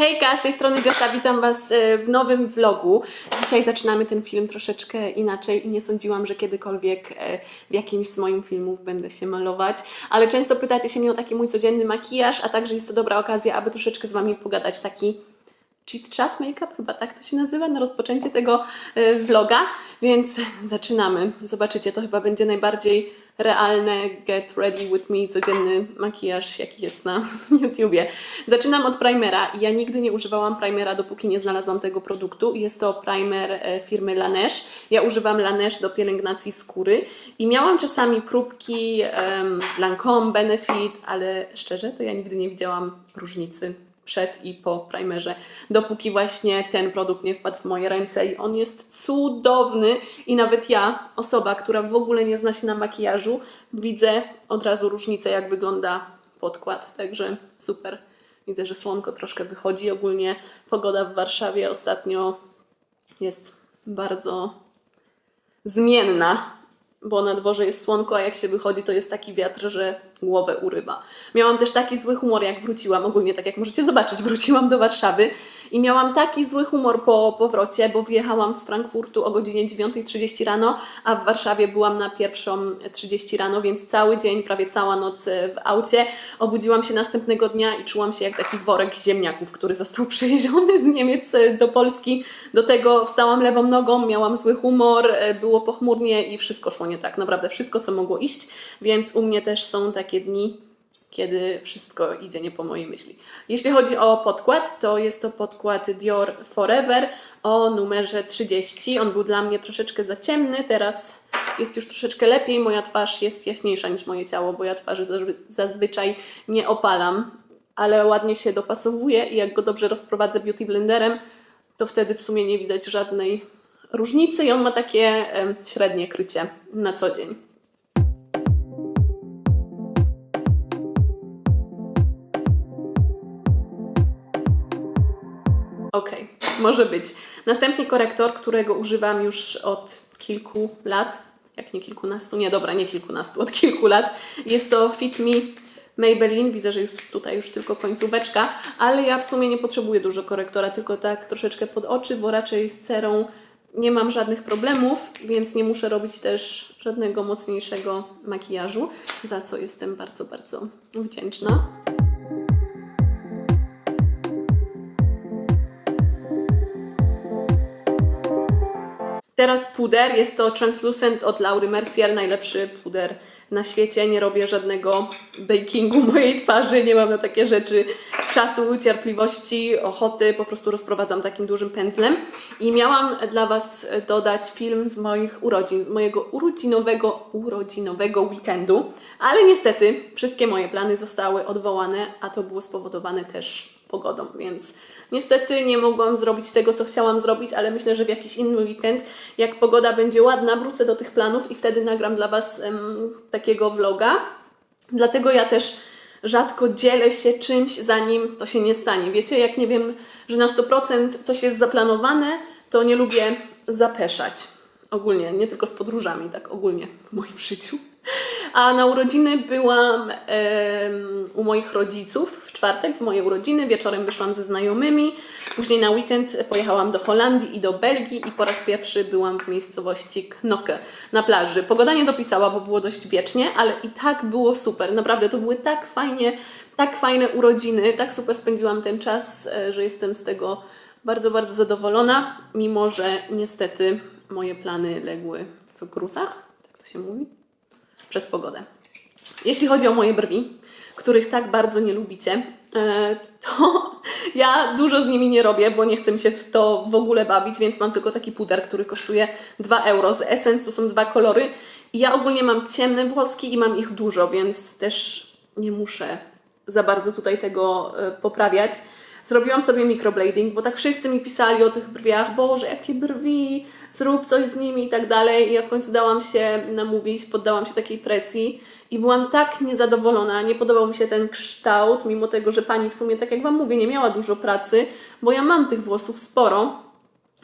Hejka, z tej strony Jessa, witam Was e, w nowym vlogu. Dzisiaj zaczynamy ten film troszeczkę inaczej i nie sądziłam, że kiedykolwiek e, w jakimś z moich filmów będę się malować, ale często pytacie się mnie o taki mój codzienny makijaż, a także jest to dobra okazja, aby troszeczkę z Wami pogadać taki cheat chat make-up, chyba tak to się nazywa, na rozpoczęcie tego e, vloga, więc zaczynamy. Zobaczycie, to chyba będzie najbardziej realne get ready with me codzienny makijaż, jaki jest na YouTubie. Zaczynam od primera. Ja nigdy nie używałam primera, dopóki nie znalazłam tego produktu. Jest to primer e, firmy Laneige. Ja używam Laneige do pielęgnacji skóry i miałam czasami próbki um, Lancome, Benefit, ale szczerze to ja nigdy nie widziałam różnicy przed i po primerze, dopóki właśnie ten produkt nie wpadł w moje ręce i on jest cudowny i nawet ja, osoba, która w ogóle nie zna się na makijażu, widzę od razu różnicę, jak wygląda podkład, także super. Widzę, że słonko troszkę wychodzi. Ogólnie pogoda w Warszawie ostatnio jest bardzo zmienna, bo na dworze jest słonko, a jak się wychodzi, to jest taki wiatr, że głowę urywa. Miałam też taki zły humor, jak wróciłam, ogólnie tak jak możecie zobaczyć, wróciłam do Warszawy i miałam taki zły humor po powrocie, bo wyjechałam z Frankfurtu o godzinie 9.30 rano, a w Warszawie byłam na pierwszą 30 rano, więc cały dzień, prawie cała noc w aucie. Obudziłam się następnego dnia i czułam się jak taki worek ziemniaków, który został przywieziony z Niemiec do Polski. Do tego wstałam lewą nogą, miałam zły humor, było pochmurnie i wszystko szło nie tak. Naprawdę wszystko, co mogło iść, więc u mnie też są takie dni, kiedy wszystko idzie nie po mojej myśli. Jeśli chodzi o podkład, to jest to podkład Dior Forever o numerze 30. On był dla mnie troszeczkę za ciemny, teraz jest już troszeczkę lepiej. Moja twarz jest jaśniejsza niż moje ciało, bo ja twarzy zazwy- zazwyczaj nie opalam, ale ładnie się dopasowuje i jak go dobrze rozprowadzę beauty blenderem, to wtedy w sumie nie widać żadnej różnicy i on ma takie średnie krycie na co dzień. Okej, może być. Następnie korektor, którego używam już od kilku lat, jak nie kilkunastu, nie dobra, nie kilkunastu, od kilku lat. Jest to Fit Me Maybelline, widzę, że już tutaj już tylko końcóweczka, ale ja w sumie nie potrzebuję dużo korektora, tylko tak troszeczkę pod oczy, bo raczej z cerą nie mam żadnych problemów, więc nie muszę robić też żadnego mocniejszego makijażu, za co jestem bardzo, bardzo wdzięczna. Teraz puder, jest to Translucent od Laury Mercier, najlepszy puder na świecie. Nie robię żadnego bakingu mojej twarzy, nie mam na takie rzeczy czasu, cierpliwości, ochoty, po prostu rozprowadzam takim dużym pędzlem. I miałam dla Was dodać film z moich urodzin, z mojego urodzinowego, urodzinowego weekendu, ale niestety wszystkie moje plany zostały odwołane, a to było spowodowane też pogodą, więc niestety nie mogłam zrobić tego, co chciałam zrobić, ale myślę, że w jakiś inny weekend, jak pogoda będzie ładna, wrócę do tych planów i wtedy nagram dla Was em, takiego vloga. Dlatego ja też rzadko dzielę się czymś, zanim to się nie stanie. Wiecie, jak nie wiem, że na 100% coś jest zaplanowane, to nie lubię zapeszać. Ogólnie, nie tylko z podróżami, tak ogólnie w moim życiu. A na urodziny byłam em, u moich rodziców w czwartek, w moje urodziny. Wieczorem wyszłam ze znajomymi. Później na weekend pojechałam do Holandii i do Belgii i po raz pierwszy byłam w miejscowości Knokke na plaży. Pogoda nie dopisała, bo było dość wiecznie, ale i tak było super. Naprawdę to były tak fajnie, tak fajne urodziny, tak super spędziłam ten czas, e, że jestem z tego bardzo, bardzo zadowolona, mimo że niestety moje plany legły w gruzach, tak to się mówi przez pogodę. Jeśli chodzi o moje brwi, których tak bardzo nie lubicie, e, to ja dużo z nimi nie robię, bo nie chcę się w to w ogóle bawić, więc mam tylko taki puder, który kosztuje 2 euro. Z Essence to są dwa kolory. Ja ogólnie mam ciemne włoski i mam ich dużo, więc też nie muszę za bardzo tutaj tego e, poprawiać. Zrobiłam sobie microblading, bo tak wszyscy mi pisali o tych brwiach, Boże, jakie brwi, zrób coś z nimi i tak dalej. I ja w końcu dałam się namówić, poddałam się takiej presji i byłam tak niezadowolona, nie podobał mi się ten kształt, mimo tego, że pani w sumie, tak jak Wam mówię, nie miała dużo pracy, bo ja mam tych włosów sporo,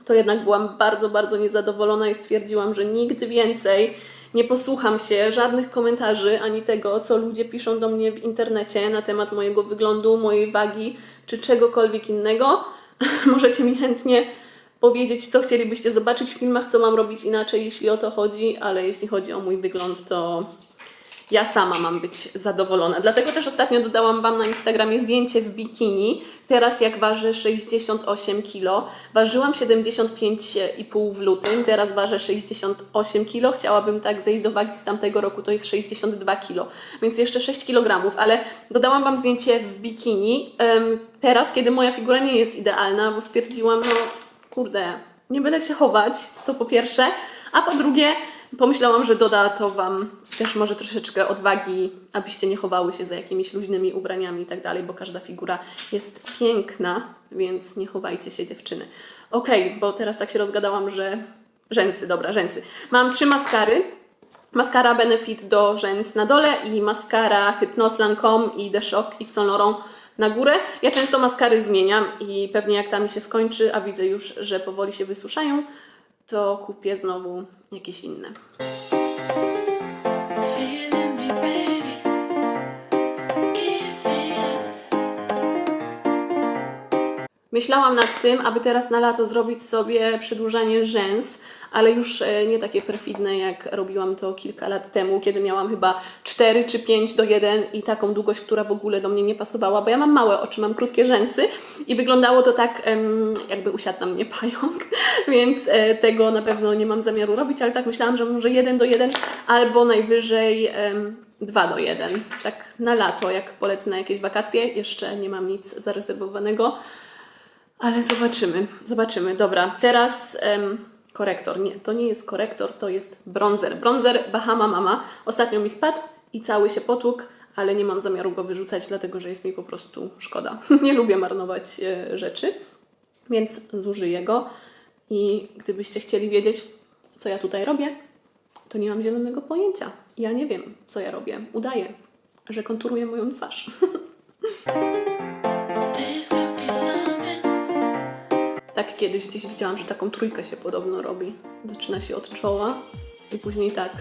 to jednak byłam bardzo, bardzo niezadowolona i stwierdziłam, że nigdy więcej nie posłucham się żadnych komentarzy ani tego, co ludzie piszą do mnie w internecie na temat mojego wyglądu, mojej wagi czy czegokolwiek innego, możecie mi chętnie powiedzieć, co chcielibyście zobaczyć w filmach, co mam robić inaczej, jeśli o to chodzi, ale jeśli chodzi o mój wygląd, to ja sama mam być zadowolona. Dlatego też ostatnio dodałam Wam na Instagramie zdjęcie w bikini. Teraz jak ważę 68 kg. Ważyłam 75,5 w lutym, teraz ważę 68 kg. Chciałabym tak zejść do wagi z tamtego roku, to jest 62 kg, więc jeszcze 6 kg, ale dodałam Wam zdjęcie w bikini. teraz, kiedy moja figura nie jest idealna, bo stwierdziłam, no kurde, nie będę się chować, to po pierwsze, a po drugie, pomyślałam, że doda to Wam też może troszeczkę odwagi, abyście nie chowały się za jakimiś luźnymi ubraniami i tak dalej, bo każda figura jest piękna, więc nie chowajcie się dziewczyny. Okej, bo teraz tak się rozgadałam, że rzęsy, dobra, rzęsy. Mam trzy maskary. Maskara Benefit do rzęs na dole i maskara Hypnos Lancome i The Shock Yves Saint Laurent na górę. Ja często maskary zmieniam i pewnie jak ta mi się skończy, a widzę już, że powoli się wysuszają, to kupię znowu jakieś inne. Myślałam nad tym, aby teraz na lato zrobić sobie przedłużanie rzęs, ale już e, nie takie perfidne, jak robiłam to kilka lat temu, kiedy miałam chyba 4 czy 5 do 1 i taką długość, która w ogóle do mnie nie pasowała, bo ja mam małe oczy, mam krótkie rzęsy i wyglądało to tak, jakby usiadł na mnie pająk, więc e, tego na pewno nie mam zamiaru robić, ale tak myślałam, że może 1 do 1 albo najwyżej em, 2 do 1, tak na lato, jak polecę na jakieś wakacje, jeszcze nie mam nic zarezerwowanego. Ale zobaczymy, zobaczymy. Dobra, teraz em, korektor. Nie, to nie jest korektor, to jest bronzer. Bronzer Bahama Mama. Ostatnio mi spadł i cały się potłukł, ale nie mam zamiaru go wyrzucać, dlatego że jest mi po prostu szkoda. nie lubię marnować e, rzeczy, więc zużyję go. I gdybyście chcieli wiedzieć, co ja tutaj robię, to nie mam zielonego pojęcia. Ja nie wiem, co ja robię. Udaję, że konturuję moją twarz. Tak kiedyś gdzieś widziałam, że taką trójkę się podobno robi. Zaczyna się od czoła i później tak.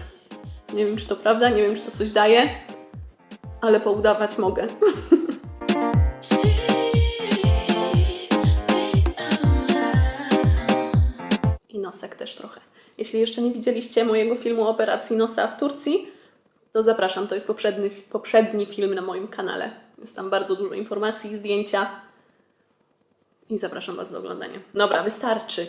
Nie wiem, czy to prawda, nie wiem, czy to coś daje, ale poudawać mogę. I nosek też trochę. Jeśli jeszcze nie widzieliście mojego filmu Operacji Nosa w Turcji, to zapraszam. To jest poprzedni, poprzedni film na moim kanale. Jest tam bardzo dużo informacji, zdjęcia. I zapraszam Was do oglądania. Dobra, wystarczy.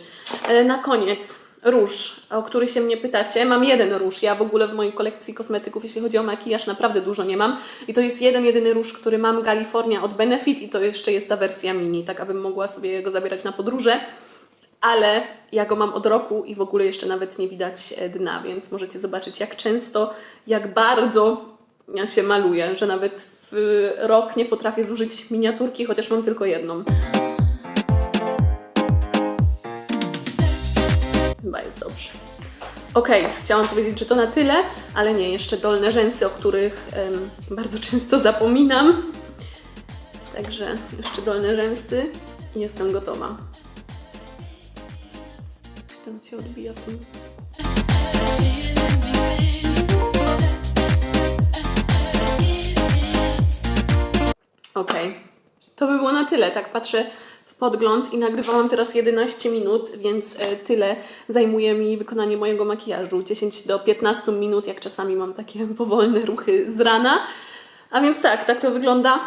E, Na koniec róż, o który się mnie pytacie. Mam jeden róż. Ja w ogóle w mojej kolekcji kosmetyków, jeśli chodzi o makijaż, naprawdę dużo nie mam. I to jest jeden, jedyny róż, który mam California od Benefit i to jeszcze jest ta wersja mini, tak abym mogła sobie go zabierać na podróże ale ja go mam od roku i w ogóle jeszcze nawet nie widać e, dna, więc możecie zobaczyć, jak często, jak bardzo ja się maluję, że nawet w rok nie potrafię zużyć miniaturki, chociaż mam tylko jedną. Chyba jest dobrze. Okej, chciałam powiedzieć, że to na tyle, ale nie, jeszcze dolne rzęsy, o których bardzo często zapominam. Także jeszcze dolne rzęsy i jestem gotowa. Coś tam się odbija. Okej, to by było na tyle. Tak patrzę podgląd i nagrywałam teraz 11 minut, więc e, tyle zajmuje mi wykonanie mojego makijażu. 10 do 15 minut, jak czasami mam takie powolne ruchy z rana. A więc tak, tak to wygląda.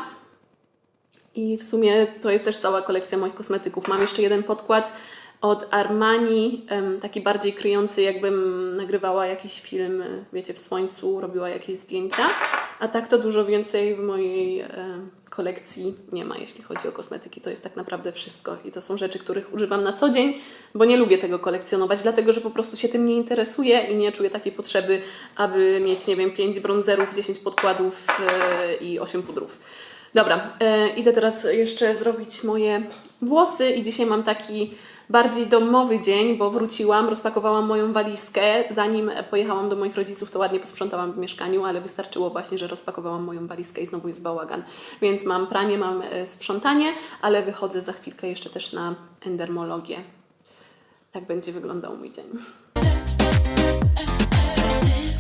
I w sumie to jest też cała kolekcja moich kosmetyków. Mam jeszcze jeden podkład od Armani, taki bardziej kryjący, jakbym nagrywała jakiś film, e, wiecie, w słońcu, robiła jakieś zdjęcia. A tak to dużo więcej w mojej e, kolekcji nie ma, jeśli chodzi o kosmetyki. To jest tak naprawdę wszystko. I to są rzeczy, których używam na co dzień, bo nie lubię tego kolekcjonować, dlatego że po prostu się tym nie interesuję i nie czuję takiej potrzeby, aby mieć, nie wiem, 5 bronzerów, 10 podkładów e, i 8 pudrów. Dobra, e, idę teraz jeszcze zrobić moje włosy i dzisiaj mam taki bardziej domowy dzień, bo wróciłam, rozpakowałam moją walizkę. Zanim pojechałam do moich rodziców, to ładnie posprzątałam w mieszkaniu, ale wystarczyło właśnie, że rozpakowałam moją walizkę i znowu jest bałagan. Więc mam pranie, mam e, sprzątanie, ale wychodzę za chwilkę jeszcze też na endermologię. Tak będzie wyglądał mój dzień.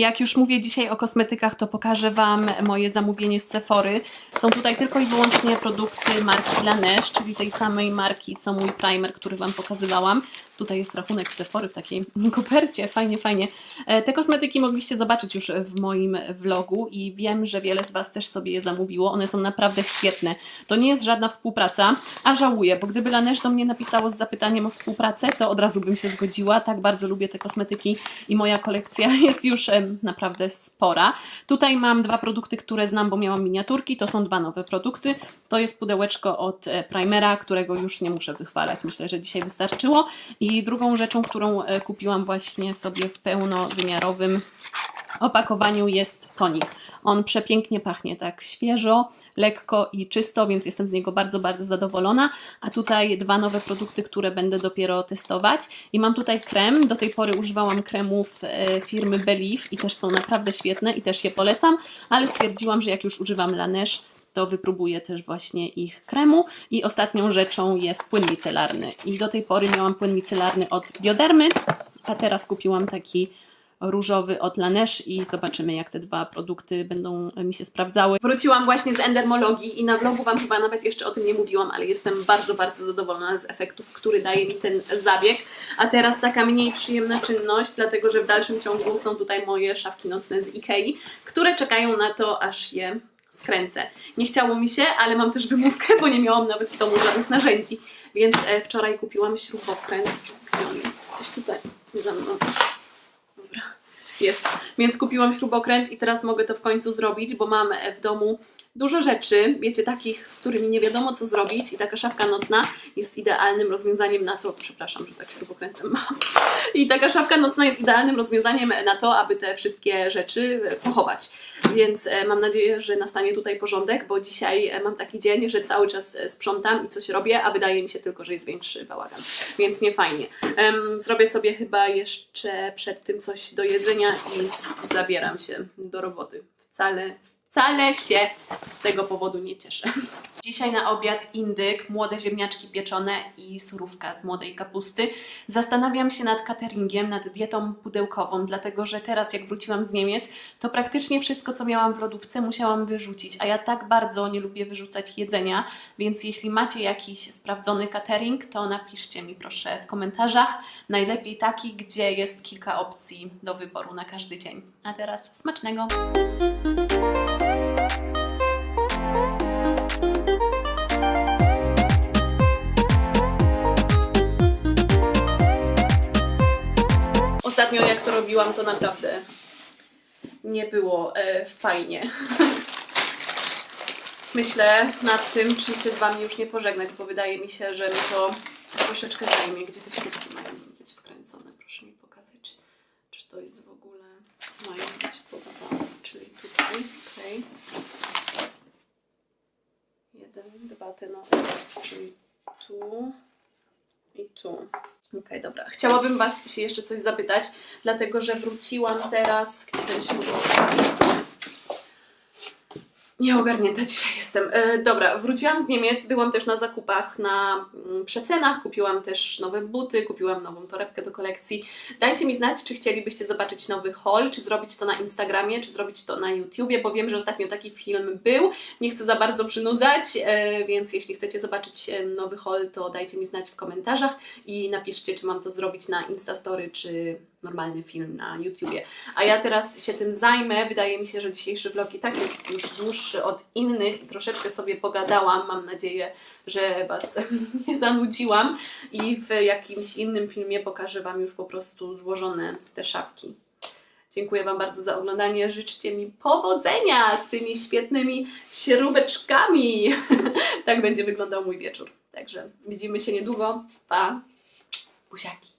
Jak już mówię dzisiaj o kosmetykach, to pokażę Wam moje zamówienie z Sephory. Są tutaj tylko i wyłącznie produkty marki Laneige, czyli tej samej marki co mój primer, który Wam pokazywałam. Tutaj jest rachunek Sephory w takiej kopercie, fajnie, fajnie. E, Te kosmetyki mogliście zobaczyć już w moim vlogu i wiem, że wiele z Was też sobie je zamówiło. One są naprawdę świetne. To nie jest żadna współpraca, a żałuję, bo gdyby Laneige do mnie napisało z zapytaniem o współpracę, to od razu bym się zgodziła. Tak bardzo lubię te kosmetyki i moja kolekcja jest już naprawdę spora. Tutaj mam dwa produkty, które znam, bo miałam miniaturki. To są dwa nowe produkty. To jest pudełeczko od e, primera, którego już nie muszę wychwalać. Myślę, że dzisiaj wystarczyło. I drugą rzeczą, którą e, kupiłam właśnie sobie w pełnowymiarowym opakowaniu jest tonik. On przepięknie pachnie tak świeżo, lekko i czysto, więc jestem z niego bardzo, bardzo zadowolona. A tutaj dwa nowe produkty, które będę dopiero testować. I mam tutaj krem. Do tej pory używałam kremów e, firmy Believe i też są naprawdę świetne i też je polecam, ale stwierdziłam, że jak już używam Laneige, to wypróbuję też właśnie ich kremu. I ostatnią rzeczą jest płyn micelarny. I do tej pory miałam płyn micelarny od Biodermy, a teraz kupiłam taki różowy od Laneige i zobaczymy jak te dwa produkty będą mi się sprawdzały. Wróciłam właśnie z endermologii i na vlogu Wam chyba nawet jeszcze o tym nie mówiłam, ale jestem bardzo, bardzo zadowolona z efektów, który daje mi ten zabieg. A teraz taka mniej przyjemna czynność, dlatego że w dalszym ciągu są tutaj moje szafki nocne z Ikei, które czekają na to, aż je skręcę. Nie chciało mi się, ale mam też wymówkę, bo nie miałam nawet w domu żadnych narzędzi, więc e, wczoraj kupiłam śrubokręt. Gdzie on jest? Gdzieś tutaj, za mną. Jest. Więc kupiłam śrubokręt i teraz mogę to w końcu zrobić, bo mam e, w domu dużo rzeczy, wiecie, takich, z którymi nie wiadomo co zrobić i taka szafka nocna jest idealnym rozwiązaniem na to, przepraszam, że tak śrubokrętem mam, i taka szafka nocna jest idealnym rozwiązaniem na to, aby te wszystkie rzeczy e, pochować. Więc e, mam nadzieję, że nastanie tutaj porządek, bo dzisiaj e, mam taki dzień, że cały czas sprzątam i coś robię, a wydaje mi się tylko, że jest większy bałagan. Więc nie fajnie. Zrobię sobie chyba jeszcze przed tym coś do jedzenia i zabieram się do roboty. Wcale Wcale się z tego powodu nie cieszę. Dzisiaj na obiad indyk, młode ziemniaczki pieczone i surówka z młodej kapusty. Zastanawiam się nad cateringiem, nad dietą pudełkową, dlatego że teraz jak wróciłam z Niemiec, to praktycznie wszystko, co miałam w lodówce, musiałam wyrzucić, a ja tak bardzo nie lubię wyrzucać jedzenia, więc jeśli macie jakiś sprawdzony catering, to napiszcie mi proszę w komentarzach. Najlepiej taki, gdzie jest kilka opcji do wyboru na każdy dzień. A teraz smacznego! Ostatnio jak to robiłam, to naprawdę nie było e, fajnie. Myślę nad tym, czy się z Wami już nie pożegnać, bo wydaje mi się, że mi to troszeczkę zajmie. Gdzie te świeczki mają być wkręcone? Proszę mi pokazać, czy, czy to jest w ogóle... Mają być po dwa, czyli tutaj, okej. Jeden, dwa, ten okres, czyli tu i tu. Okej, dobra. Chciałabym Was się jeszcze coś zapytać, dlatego że wróciłam teraz. Gdzie ten śrubownik? Nieogarnięta dzisiaj jestem. E, dobra, wróciłam z Niemiec, byłam też na zakupach na mm, przecenach, kupiłam też nowe buty, kupiłam nową torebkę do kolekcji. Dajcie mi znać, czy chcielibyście zobaczyć nowy haul, czy zrobić to na Instagramie, czy zrobić to na YouTubie, bo wiem, że ostatnio taki film był. Nie chcę za bardzo przynudzać, e, więc jeśli chcecie zobaczyć e, nowy haul, to dajcie mi znać w komentarzach i napiszcie, czy mam to zrobić na Instastory, czy normalny film na YouTubie. A ja teraz się tym zajmę. Wydaje mi się, że dzisiejszy vlog i tak jest już dłuższy od innych troszeczkę sobie pogadałam. Mam nadzieję, że Was nie zanudziłam i w jakimś innym filmie pokażę Wam już po prostu złożone te szafki. Dziękuję Wam bardzo za oglądanie. Życzcie mi powodzenia z tymi świetnymi śrubeczkami. tak będzie wyglądał mój wieczór. Także widzimy się niedługo. Pa! Buziaki!